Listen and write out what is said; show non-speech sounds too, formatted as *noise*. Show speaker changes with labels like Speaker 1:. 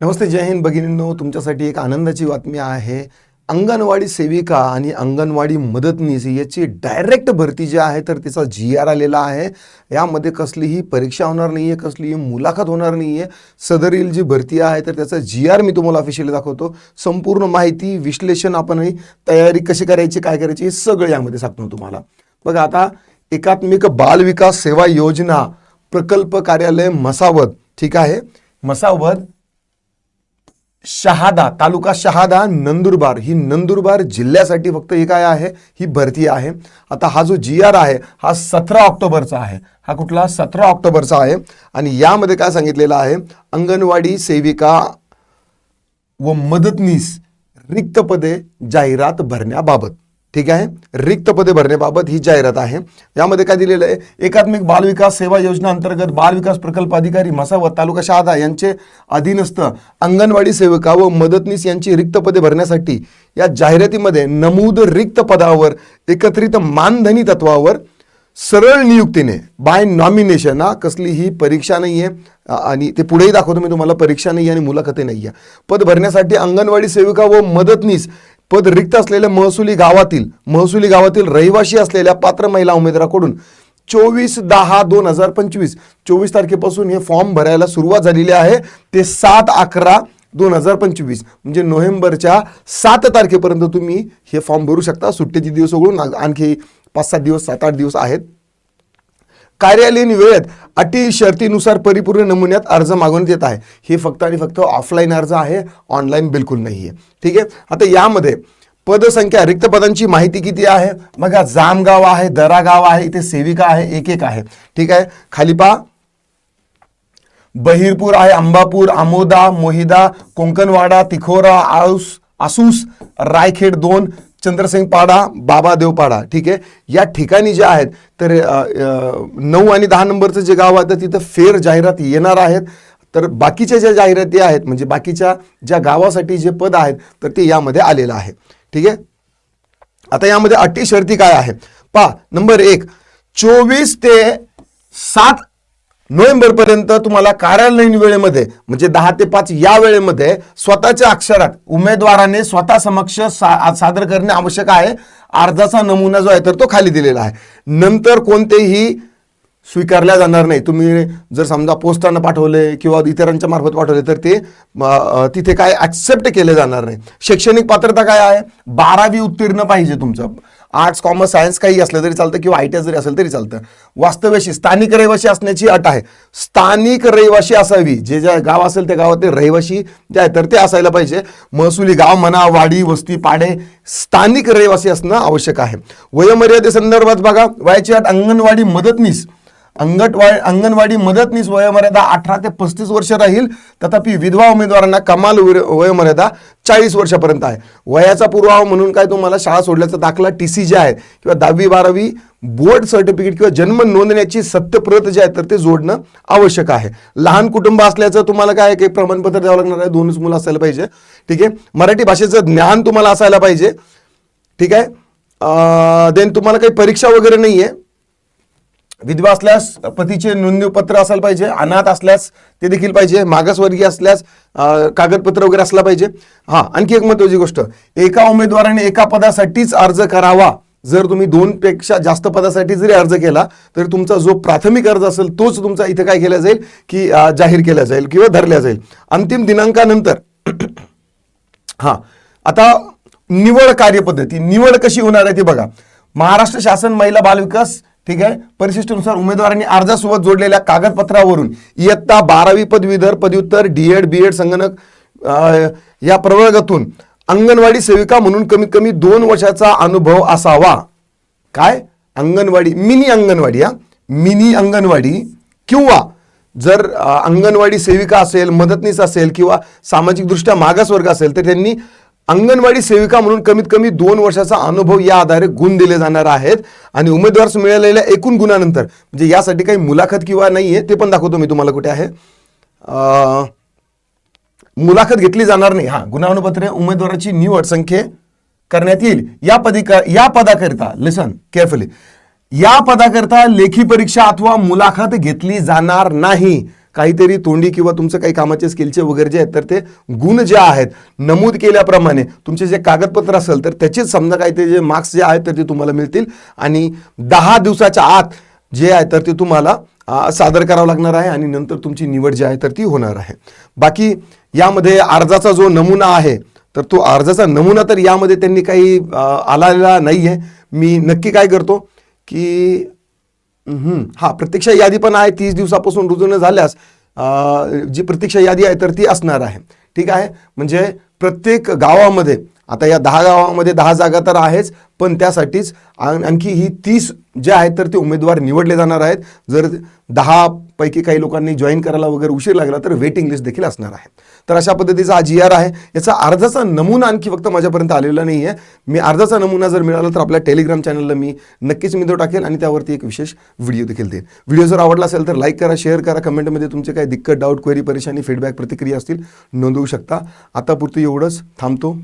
Speaker 1: नमस्ते जय हिंद भगिनींनो. तुमच्यासाठी एक आनंदाची बातमी आहे. अंगणवाडी सेविका आणि अंगणवाडी मदतनीस याची डायरेक्ट भरती जी आहे तर तिचा जी आर आलेला आहे. यामध्ये कसलीही परीक्षा होणार नाही आहे कसलीही मुलाखत होणार नाही आहे सदरील जी भरती आहे तर त्याचा जी आर मी तुम्हाला ऑफिशियली दाखवतो. संपूर्ण माहिती विश्लेषण आपण तयारी कशी करायची काय करायची हे सगळं यामध्ये सांगतो तुम्हाला. बघा आता एकात्मिक बाल विकास सेवा योजना प्रकल्प कार्यालय मसावत ठीक आहे? मसावत शहादा तालुका शहादा नंदुरबार. ही नंदुरबार जिल्ह्यासाठी फक्त ही काय आहे ही भरती आहे. आता हा जो जी आर आहे हा सतरा ऑक्टोबरचा आहे. हा कुठला? सतरा ऑक्टोबरचा आहे. आणि यामध्ये काय सांगितलेलं आहे? अंगणवाडी सेविका व मदतनीस रिक्त पदे जाहिरात भरण्याबाबत. ठीक आहे? रिक्त पदे भरण्याबाबत ही जाहिरात आहे. यामध्ये काय दिलेलं आहे? एकात्मिक बाल विकास सेवा योजना अंतर्गत बाल विकास प्रकल्प अधिकारी मसावत तालुका शहादा यांचे अधीनस्थ अंगणवाडी सेविका व मदतनीस यांची रिक्त पदे भरण्यासाठी या जाहिरातीमध्ये नमूद रिक्त पदावर एकत्रित मानधनी तत्वावर सरळ नियुक्तीने बाय नॉमिनेशन हा कसलीही परीक्षा नाही आहे आणि ते पुढेही दाखवतो मी तुम्हाला परीक्षा नाही आहे आणि मुलाखती नाही आहे पद भरण्यासाठी अंगणवाडी सेविका व मदतनीस पद रिक्त असलेल्या महसुली गावातील महसुली गावातील रहिवाशी असलेल्या पात्र महिला उमेदवाराकडून चोवीस दहा दोन हजार पंचवीस चोवीस तारखेपासून हे फॉर्म भरायला सुरुवात झालेली आहे. ते सात अकरा दोन हजार पंचवीस म्हणजे नोव्हेंबरच्या सात तारखेपर्यंत तुम्ही हे फॉर्म भरू शकता. सुट्टीचे दिवस वगळून आणखी पाच सात दिवस सात आठ दिवस आहेत. कार्यालयीन वेळेत अटी शर्तीनुसार परिपूर्ण नमुन्यात अर्ज मागवण्यात येत आहे. हे फक्त आणि फक्त ऑफलाईन अर्ज आहे ऑनलाईन बिलकुल नाही आहे ठीक आहे? आता यामध्ये पदसंख्या रिक्त पदांची माहिती किती आहे? बघा जामगाव आहे दरागाव आहे इथे सेविका आहे एक एक आहे. ठीक आहे? खाली पहा. बहिरपूर आहे अंबापूर आमोदा मोहिदा कोंकणवाडा तिखोरा आऊस आसूस रायखेड दोन चंद्रसिंग पाडा बाबादेव देवपाडा ठीक आहे? या ठिकाणी जे आहेत तर नऊ आणि दहा नंबरचं जे गाव आहे तर तिथं फेर जाहिरात येणार आहेत. तर बाकीच्या ज्या जाहिराती आहेत म्हणजे बाकीच्या ज्या गावासाठी जे पद आहेत तर ते यामध्ये आलेलं आहे. ठीक आहे? आता यामध्ये अटी शर्ती काय आहे पहा नंबर एक चोवीस ते सात नोव्हेंबरपर्यंत तुम्हाला कार्यालयीन वेळेमध्ये म्हणजे दहा ते पाच या वेळेमध्ये स्वतःच्या अक्षरात उमेदवाराने स्वतः समक्ष सा सादर करणे आवश्यक आहे. अर्जाचा नमुना जो आहे तर तो खाली दिलेला आहे. नंतर कोणतेही स्वीकारल्या जाणार नाही. तुम्ही जर समजा पोस्टानं पाठवले किंवा इतरांच्या मार्फत पाठवले तर ते तिथे काय ॲक्सेप्ट केले जाणार नाही. शैक्षणिक पात्रता काय आहे? बारावी उत्तीर्ण पाहिजे तुमचं. आर्ट्स कॉमर्स सायन्स काही असलं तरी चालतं किंवा आय टी आय जरी असेल तरी चालतं. वास्तव्याशी स्थानिक रहिवासी असण्याची अट आहे. स्थानिक रहिवाशी असावी. जे ज्या गाव असेल त्या गावातील रहिवाशी जे आहे तर ते असायला पाहिजे. महसुली गाव म्हणा वाडी वस्ती पाडे स्थानिक रहिवासी असणं आवश्यक आहे. वयमर्यादेसंदर्भात बघा वयाची अट अंगणवाडी मदतनीस अंगटवा अंगणवाडी मदतनीस वयोमर्यादा अठरा ते पस्तीस वर्ष राहील. तथापि विधवा उमेदवारांना कमाल वयोमर्यादा चाळीस वर्षापर्यंत आहे. वयाचा पुरावा म्हणून काय तुम्हाला शाळा सोडल्याचा दाखला टी सी जे आहे किंवा दहावी बारावी बोर्ड सर्टिफिकेट किंवा जन्म नोंदण्याची सत्यप्रत जे आहे तर ते जोडणं आवश्यक आहे. लहान कुटुंब असल्याचं तुम्हाला काय आहे प्रमाणपत्र द्यावं लागणार आहे? दोनच मुलं असायला पाहिजे. ठीक आहे? मराठी भाषेचं ज्ञान तुम्हाला असायला पाहिजे. ठीक आहे? देन तुम्हाला काही परीक्षा वगैरे नाही आहे विधवा असल्यास पतीचे नोंदणीपत्र असायला पाहिजे अनाथ असल्यास ते देखील पाहिजे मागासवर्गीय असल्यास कागदपत्र वगैरे असला पाहिजे. हां आणखी एक महत्वाची गोष्ट एका उमेदवाराने एका पदासाठीच अर्ज करावा. जर तुम्ही दोनपेक्षा जास्त पदासाठी जरी अर्ज केला तर तुमचा जो प्राथमिक अर्ज असेल तोच तुमचा इथे काय केला जाईल? की जाहीर केला जाईल किंवा धरला जाईल. अंतिम दिनांकानंतर *clears throat* हा आता निवड कार्यपद्धती निवड कशी होणार आहे ती बघा. महाराष्ट्र शासन महिला बालविकास ठीक आहे? परिशिष्टानुसार उमेदवारांनी अर्जासोबत जोडलेल्या कागदपत्रावरून इयत्ता बारावी पदवीधर पदव्युत्तर डीएड बीएड संगणक या प्रवर्गातून अंगणवाडी सेविका म्हणून कमीत कमी दोन वर्षाचा अनुभव असावा. काय? अंगणवाडी मिनी अंगणवाडी हा? मिनी अंगणवाडी किंवा जर अंगणवाडी सेविका असेल मदतनीस असेल किंवा सामाजिकदृष्ट्या मागासवर्ग असेल तर त्यांनी अंगणवाडी सेविका म्हणून कमीत कमी दोन वर्षाचा अनुभव या आधारे गुण दिले जाणार आहेत. आणि उमेदवार मिळालेल्या एकूण गुणानंतर म्हणजे यासाठी काही मुलाखत किंवा नाही आहे ते पण दाखवतो मी तुम्हाला कुठे आहे. मुलाखत घेतली जाणार नाही. हा गुणानुपत्रे उमेदवाराची निवड संख्ये करण्यात येईल. या पदिका या पदाकरिता लिसन केअरफुली या पदाकरिता लेखी परीक्षा अथवा मुलाखत घेतली जाणार नाही. काहीतरी तोंडी किंवा तुमचं काही कामाचे स्किलचे वगैरे जे आहेत तर ते गुण जे आहेत नमूद केल्याप्रमाणे तुमचे जे कागदपत्र असेल तर त्याचेच समजा काहीतरी जे मार्क्स जे आहेत तर ते तुम्हाला मिळतील. आणि दहा दिवसाच्या आत जे आहे तर ते तुम्हाला सादर करावं लागणार आहे आणि नंतर तुमची निवड जी आहे तर ती होणार आहे. बाकी यामध्ये अर्जाचा जो नमुना आहे तर तो अर्जाचा नमुना तर यामध्ये त्यांनी काही आलेला नाही आहे मी नक्की काय करतो की हा प्रतीक्षा यादी पण आहे तीस दिवसापासून रुजून झाल्यास जी प्रतीक्षा यादी आहे तर ती असणार आहे. ठीक आहे? म्हणजे प्रत्येक गावामध्ये आता या दहा गावामध्ये दहा जागा तर आहेच पण त्यासाठीच आणखी ही तीस जे आहेत तर ते उमेदवार निवडले जाणार आहेत. जर दहा पैकी काही लोकांनी जॉईन करायला वगैरे उशीर लागला तर वेटिंग लिस्ट देखील असणार आहे. तर अशा पद्धतीचा हा जी आर आहे. याचा अर्धाचा नमुना आणखी फक्त माझ्यापर्यंत आलेला नाही आहे मी अर्धाचा नमुना जर मिळाला तर आपल्या टेलिग्राम चॅनलला मी नक्कीच मी तो टाकेल आणि त्यावरती एक विशेष व्हिडिओ देखील देईल. व्हिडिओ जर आवडला असेल तर लाईक करा शेअर करा कमेंटमध्ये तुमचे काही दिक्कत डाऊट क्वेरी परेशानी फीडबॅक प्रतिक्रिया असतील नोंदवू शकता. आतापुरती एवढंच. थांबतो.